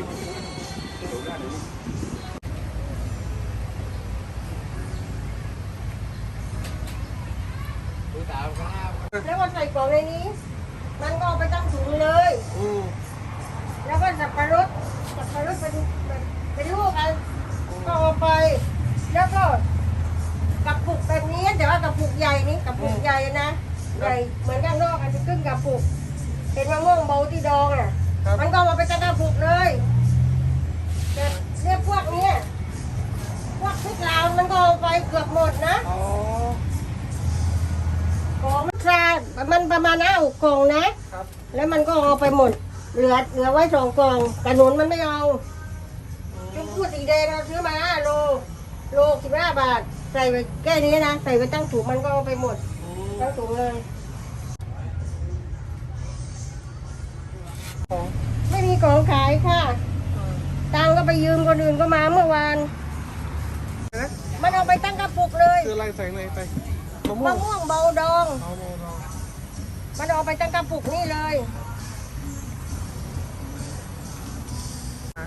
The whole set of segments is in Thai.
แล้วก็ใส่กล่องในนี้ มันก็ไปตั้งถุงเลยแล้วก็สับปะรดสับปะรดเป็นเป็นเป็นลูกอันก็เอาไป แล้วก็กระปุกแบบนี้แต่ว่ากระปุกใหญ่นี่กระปุกใหญ่นะ ใหญ่เหมือนกันนอกอันจะขึ้นกระปุก เป็นมะม่วงเบาที่ดองอะ มันก็เอามาไปตั้งกระปุกเลยแต่เนี่ยพวกเนี้ยพวกพริกลาวมันก็เอาไปเกือบหมดนะอ๋อของมันซามันประมาณห้าหกกล่องนะ ครับ แล้วมันก็เอาไปหมด เหลือเหลือไว้สองกล่องแต่หนุนมันไม่เอาชุดพูดสีแดงเราซื้อมาห้าโลโลสิบห้าบาท ใส่ไปแค่นี้นะ ใส่ไปตั้งถุงมันก็เอาไปหมดอืมตั้งถุงเลย ไม่มีของขายค่ะ ตังค์ก็ไปยืมคนอื่นก็มาเมื่อวานนะมันเอาไปตั้งกระปุกเลยคืออะไรใส่ในไปมะม่วมะงม่วงเบาดองเอาโมเอามันเอาไปตั้งกระปุกนี่เลย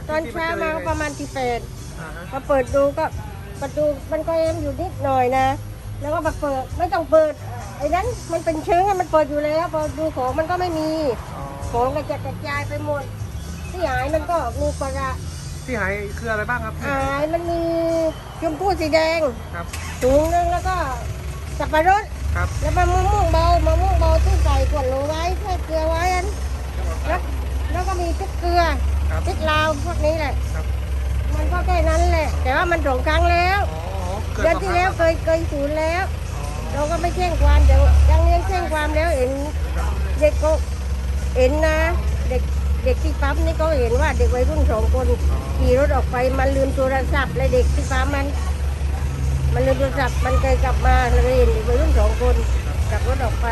ตอนเช้ามาก็ประมาณที่แปดอ่าฮะมาเปิดดูก็ประตูมันก็แอมอยู่นิดหน่อยนะ แล้วก็มาเปิดไม่ต้องเปิดไอ้นั้นมันเป็นเชื้อมันเปิดอยู่แล้วพอดูของมันก็ไม่มีอ๋อ ของกระจัดกระจายไปหมด ที่หายมันก็มีปลาร้าที่หายคืออะไรบ้างครับที่หายมันมีชมพู่สีแดงครับถุงนึงแล้วก็สับปะรด ครับแล้วมะม่วงเบามะม่วงเบาที่ใส่ขวดโหลไว้ใส่เกลือไว้อันแล้วแล้วก็มีพริกเกลือครับพริกลาวพวกนี้แหละ ครับมันก็แค่นั้นแหละ แต่ว่ามันสองครั้งแล้ว อ๋อกิเดือนที่แล้วสงเคครั้งยเคยศูนย์แล้ว เราก็ไม่แจ้งความเดี๋ยวยังเลี้ยงแจ้งความแล้วเห็นเด็กก็ เห็นนะ เด็กเด็กที่ปั๊มนี่ก็เห็นว่าเด็กวัยรุ่นสองคนขี่รถออกไปมันลืมโทรศัพท์เลยเด็กที่ปั๊มมัน มันลืมโทรศัพท์มันเคยกลับมาเลยเห็นเด็กวัยรุ่นสองคนขับรถออกไป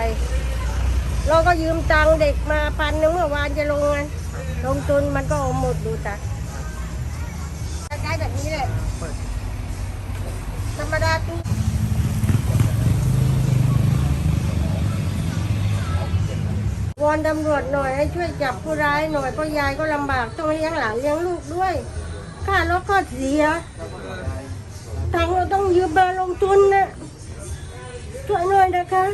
เราก็ยืมตังค์เด็กมาพันหนึงเมื่อวานจะลงไงลงทุนมันก็เอาหมดดูจ้ะได้แบบนี้แหละ เปิด ธรรมดาตู้ว อนตำรวจหน่อยให้ช่วยจับผู้ร้ายหน่อยเพราะยายก็ลำบากต้องเลี้ยงหลานเลี้ยงลูกด้วยค่ารถก็เสียทางเราต้องยืมมาลงทุนนะช่วยหน่อยนะคะ